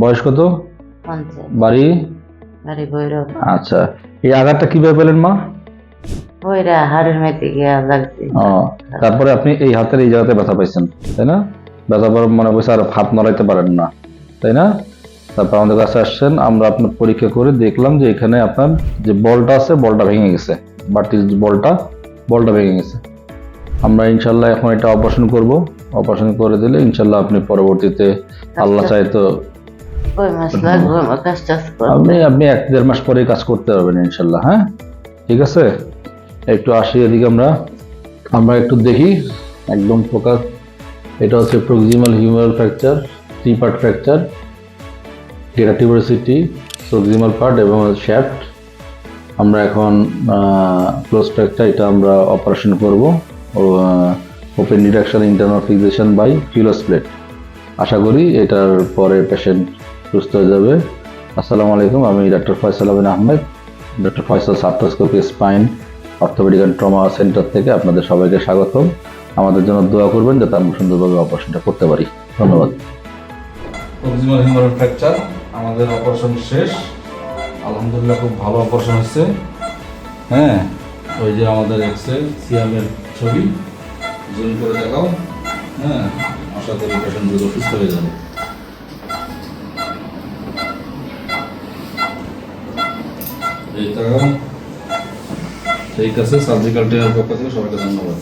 বয়স কত? বাড়ি? বাড়ি ভৈরব। আচ্ছা এই আঘাতটা কীভাবে পেলেন মা? ভৈরা হাড়ের মেতে গিয়া লাগছে। ও, তারপরে আপনি এই হাতের এই জায়গাতে ব্যথা পাইছেন তাই না? ব্যথা পর মনে করছে আর হাত নড়াইতে পারেন না তাই না? তারপর আমাদের কাছে আসছেন আমরা আপনার পরীক্ষা করে দেখলাম যে এখানে আপনার যে বলটা আছে বলটা ভেঙে গেছে যে বলটা বলটা ভেঙে গেছে। আমরা ইনশাল্লাহ এখন এটা অপারেশন করব। অপারেশন করে দিলে ইনশাল্লাহ আপনি পরবর্তীতে আল্লাহ চাই তো কই মাস লাগবে? আমার কাজ টাজ করতে আপনি আপনি এক দেড় মাস পরে কাজ করতে পারবেন ইনশাল্লাহ হ্যাঁ? ঠিক আছে? একটু আসি এদিকে আমরা। আমরা একটু দেখি। একদম ফোকাস এটা হচ্ছে proximal humeral fracture three part fracture ডেরাটিভার্সিটি proximal part এবং শ্যাফট আমরা এখন ক্লোজ ফ্র্যাকচার এটা আমরা অপারেশন করব। Open deduction internal fixation by PHILOS plate আশা করি এটার পরে পেশেন্ট সুস্থ হয়ে যাবে। আসসালামু আলাইকুম, আমি doctor Faisal Abin Ahmed doctor Faisal arthroscopy spine orthopaedic and trauma centre থেকে আপনাদের সবাইকে স্বাগতম। আমাদের জন্য দোয়া করবেন যাতে আমরা সুন্দরভাবে অপারেশনটা করতে পারি। ধন্যবাদ। আমাদের অপারেশন শেষ। আলহামদুলিল্লাহ খুব ভালো অপারেশন হচ্ছে হ্যাঁ ওই যে আমাদের এক্সরে সিয়ামের ছবি, জুম করে দেখাও। হ্যাঁ আশা করি পেশেন্টগুলো সুস্থ হয়ে যাবে। এই দেখাও ঠিক আছে সার্জিক্যাল টিমের পক্ষ থেকে সবাইকে ধন্যবাদ।